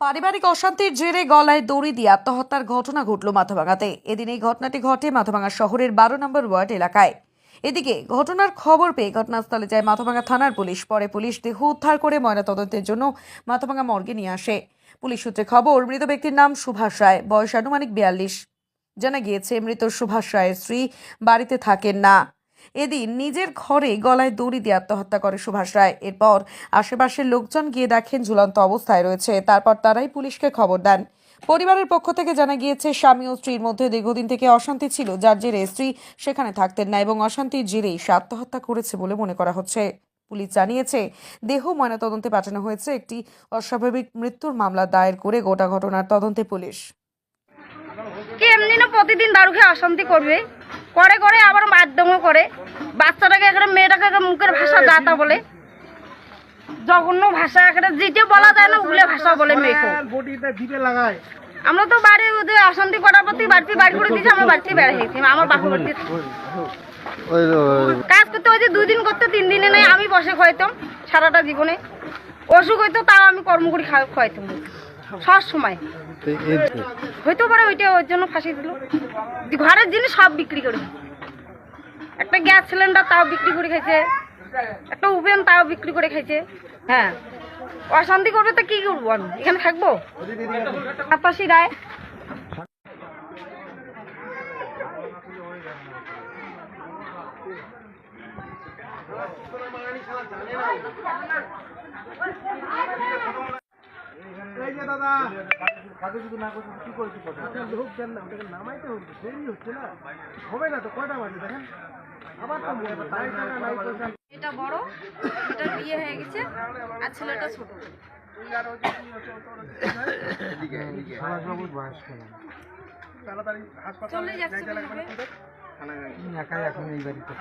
পারিবারিক অশান্তির জেরে গলায় দড়ি দিয়ে আত্মহত্যার ঘটনা ঘটল মাথাভাঙাতে। এদিন এই ঘটনাটি ঘটে মাথাভাঙা শহরের বারো নম্বর ওয়ার্ড এলাকায়। এদিকে ঘটনার খবর পেয়ে ঘটনাস্থলে যায় মাথাভাঙা থানার পুলিশ। পরে পুলিশ দেহ উদ্ধার করে ময়নাতদন্তের জন্য মাথাভাঙা মর্গে নিয়ে আসে। পুলিশ সূত্রে খবর, মৃত ব্যক্তির নাম সুভাষ রায়, বয়স আনুমানিক বিয়াল্লিশ। জানা গিয়েছে, মৃত সুভাষ রায়ের স্ত্রী বাড়িতে থাকেন না। এদিন নিজের ঘরে গলায় দড়ি দিয়ে আত্মহত্যা করে সুভাষ রায়। এরপর আশেপাশের লোকজন গিয়ে দেখেন ঝুলন্ত অবস্থায় রয়েছে। তারপর তারাই পুলিশকে খবর দেন। পরিবারের পক্ষ থেকে জানা গিয়েছে, স্বামী ও স্ত্রীর মধ্যে দীর্ঘদিন থেকে অশান্তি ছিল। যার জেরে স্ত্রী সেখানে থাকতেন না এবং অশান্তির জেরেই সে আত্মহত্যা করেছে বলে মনে করা হচ্ছে। পুলিশ জানিয়েছে, দেহ ময়নাতদন্তে পাঠানো হয়েছে। একটি অস্বাভাবিক মৃত্যুর মামলা দায়ের করে গোটা ঘটনার তদন্তে পুলিশ। কি এমনি না প্রতিদিন দারু খেয়ে অশান্তি করবে? করে করে আবার মাধ্যমও করে বাচ্চাটাকে এখানে মেয়েটাকে একেবারে দাতা বলে। জঘন্য ভাষা এখানে যেটা বলা যায় না উগলে ভাষা বলে মেয়েকে। আমরা তো বাড়ি ওদের অশান্তি করার প্রতি বাড়তি বাড়ি করে দিয়েছি, আমার বাড়তি বেড়া হয়েছি, আমার বাপু বাড়তি। কাজ করতে হয়েছে, দুই দিন করতে, তিন দিনে নেই, আমি বসে খাইতাম সারাটা জীবনে। অসুখ হইতো, তাও আমি কর্ম করে খা- খাইতাম সব সময়। হইতে পারে, ওইটা ওর জন্য ফাঁসি দিল। ঘরের জিনিস সব বিক্রি করে। একটা গ্যাস সিলিন্ডার তাও বিক্রি করে খাইছে। একটা ওভেন তাও বিক্রি করে খাইছে। হ্যাঁ। অশান্তি করবে তো কি করব আমি? এখানে থাকব? আতাশি রায়। কি করে কি লোক দেন না ওটাকে নামাইতে হচ্ছে দেরি হচ্ছে না হবে না তো কয়টা বাজে দেখেন এটা বড় এটা বিয়ে হয়ে গেছে আর ছেলেটা ছোট। চলে যাচ্ছে একাই এখন এই বাড়িতে।